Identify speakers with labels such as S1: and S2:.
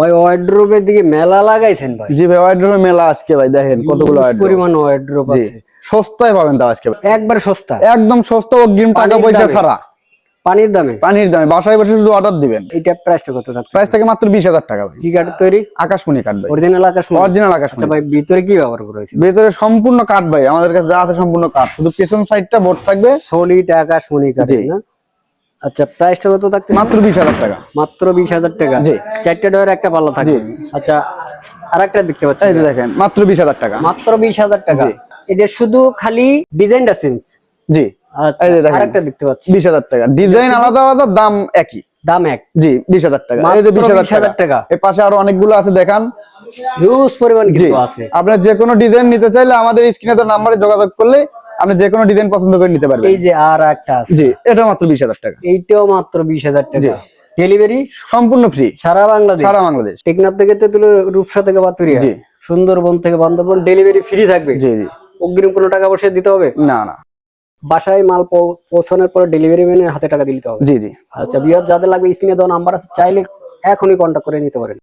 S1: ভাই ওয়ার্ড্রোবের দিকে মেলা লাগাইছেন ভাই।
S2: জি ভাই মেলা আজকে ভাই দেখেন কতগুলো
S1: পরিমাণ ওয়ার্ড্রোব আছে।
S2: সস্তায় পাবেন আজকে
S1: একবার সস্তা।
S2: একদম সস্তা অগ্রিম টাকা পয়সা ছাড়া।
S1: পানির দামে?
S2: পানির দামে বাসায় বসে শুধু অর্ডার দিবেন।
S1: এইটা প্রাইসটা কত থাকছে
S2: প্রাইস থাকে মাত্র বিশ হাজার টাকা ভাই।
S1: কি কাঠের তৈরি?
S2: আকাশমণি কাঠ ভাই।
S1: অরিজিনাল আকাশ
S2: অরিজিনাল
S1: আচ্ছা
S2: আকাশমণি
S1: ভাই ভিতরে কি ব্যবহার করা হয়েছে?
S2: ভেতরে সম্পূর্ণ কাঠ ভাই আমাদের কাছে যা আছে সম্পূর্ণ কাঠ শুধু পেছন সাইডটা বোর্ড থাকবে।
S1: সলিড আকাশ মনি কাঠ না? আচ্ছা প্রাইসটা কত থাকছে
S2: মাত্র বিশ হাজার টাকা।
S1: মাত্র বিশ হাজার টাকা।
S2: জি।
S1: চারটে ডয়ের একটা পাল্লা থাকবে। আচ্ছা আরেকটা দেখতে পাচ্ছি।
S2: এই দেখেন মাত্র বিশ হাজার টাকা।
S1: মাত্র বিশ হাজার টাকা। এটা শুধু খালি ডিজাইনটা চেঞ্জ
S2: জি।
S1: আচ্ছা
S2: এই দেখেন।
S1: আরেকটা দেখতে পাচ্ছি।
S2: বিশ হাজার টাকা। ডিজাইন আলাদা আলাদা দাম একই।
S1: দাম এক।
S2: জি বিশ হাজার টাকা। এই যে বিশ হাজার টাকা। এর পাশে আরও অনেকগুলো আছে দেখান।
S1: হিউজ পরিমাণ
S2: জি।
S1: কিন্তু আছে।
S2: আপনার যে কোনো ডিজাইন নিতে চাইলে আমাদের স্ক্রিনে তো নাম্বারে যোগাযোগ করলে আপনি যে কোনো ডিজাইন পছন্দ করে নিতে পারবেন।
S1: এই যে আর একটা আছে।
S2: জি এটা মাত্র বিশ হাজার টাকা।
S1: এইটাও মাত্র বিশ হাজার
S2: জি।
S1: টাকা ডেলিভারি
S2: সম্পূর্ণ ফ্রি
S1: সারা বাংলাদেশ।
S2: সারা বাংলাদেশ।
S1: টেকনাফ থেকে তেতুল রূপসা থেকে বাতুরিয়া।
S2: জি।
S1: সুন্দরবন থেকে বান্দরবন ডেলিভারি ফ্রি থাকবে।
S2: জি জি।
S1: অগ্রিম কোনো টাকা পয়সা দিতে হবে?
S2: না না।
S1: বাসায় মাল পৌঁছানোর পরে ডেলিভারি ম্যানের হাতে টাকা দিতে হবে।
S2: জি জি।
S1: আচ্ছা বিয়ার যাদের লাগবে স্ক্রিনে দেওয়া নাম্বার আছে চাইলে এখনই কন্ট্যাক্ট করে নিতে পারেন।